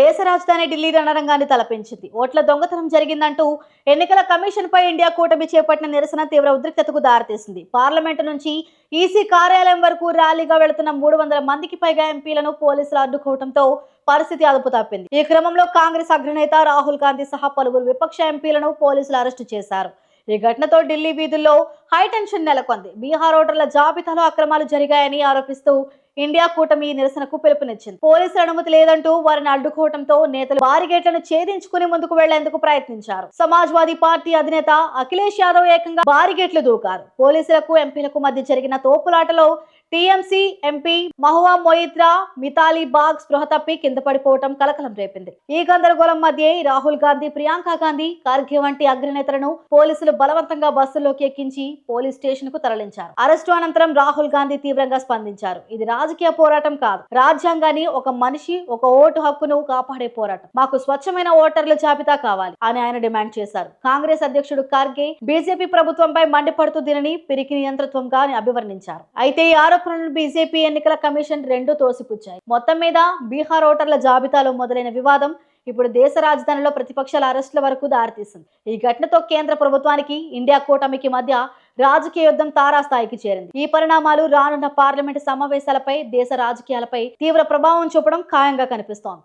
దేశ రాజధాని ఢిల్లీ రణరంగాన్ని తలపించింది. ఓట్ల దొంగతనం జరిగిందంటూ ఎన్నికల కమిషన్ పై ఇండియా కూటమి చేపట్టిన నిరసన తీవ్ర ఉద్రిక్తతకు దారితీసింది. పార్లమెంటు నుంచి ఈసీ కార్యాలయం వరకు ర్యాలీగా వెళుతున్న మూడు వందల మందికి పైగా ఎంపీలను పోలీసులు అడ్డుకోవడంతో పరిస్థితి అదుపు తప్పింది. ఈ క్రమంలో కాంగ్రెస్ అగ్రనేత రాహుల్ గాంధీ సహా పలువురు విపక్ష ఎంపీలను పోలీసులు అరెస్టు చేశారు. ఈ ఘటనతో ఢిల్లీ వీధుల్లో హైటెన్షన్ నెలకొంది. బీహార్ ఓటర్ల జాబితాలో అక్రమాలు జరిగాయని ఆరోపిస్తూ ఇండియా కూటమి ఈ నిరసనకు పిలుపునిచ్చింది. పోలీసుల అనుమతి లేదంటూ వారిని అడ్డుకోవడంతో నేతలు బారిగేట్లను ఛేదించుకుని ముందుకు వెళ్ళేందుకు ప్రయత్నించారు. సమాజ్వాదీ పార్టీ అధినేత అఖిలేష్ యాదవ్ ఏకంగా బారిగేట్లు దూకారు. పోలీసులకు ఎంపీలకు మధ్య జరిగిన తోపులాటలో టీఎంసీ ఎంపీ మహువా మొయిత్రా మితాలీ బాగ్ స్పృహ తప్పి కింద పడిపోవటం కలకలం రేపింది. ఈ గందరగోళం మధ్య రాహుల్ గాంధీ ప్రియాంక గాంధీ ఖార్గే వంటి అగ్రనేతలను పోలీసులు బలవంతంగా బస్సుల్లోకి ఎక్కించి పోలీస్ స్టేషన్కు తరలించారు. అరెస్టు అనంతరం రాహుల్ గాంధీ తీవ్రంగా స్పందించారు. ఇది రాజకీయ పోరాటం కాదు. రాజ్యాంగాన్ని ఒక మనిషి ఒక ఓటు హక్కును కాపాడే పోరాటం. మాకు స్వచ్ఛమైన ఓటర్ల జాబితా కావాలి అని ఆయన డిమాండ్ చేశారు. కాంగ్రెస్ అధ్యక్షుడు ఖార్గే బీజేపీ ప్రభుత్వంపై మండిపడుతూ దీనిని పిరికి నియంత్రత్వంగా అభివర్ణించారు. అయితే ఈ ఆరోపణలను బీజేపీ ఎన్నికల కమిషన్ రెండు తోసిపుచ్చాయి. మొత్తం మీద బీహార్ ఓటర్ల జాబితాలో మొదలైన వివాదం ఇప్పుడు దేశ రాజధానిలో ప్రతిపక్షాల అరెస్టుల వరకు దారితీసింది. ఈ ఘటనతో కేంద్ర ప్రభుత్వానికి ఇండియా కూటమికి మధ్య రాజకీయ యుద్ధం తారాస్థాయికి చేరింది. ఈ పరిణామాలు రానున్న పార్లమెంటు సమావేశాలపై దేశ రాజకీయాలపై తీవ్ర ప్రభావం చూపడం ఖాయంగా కనిపిస్తోంది.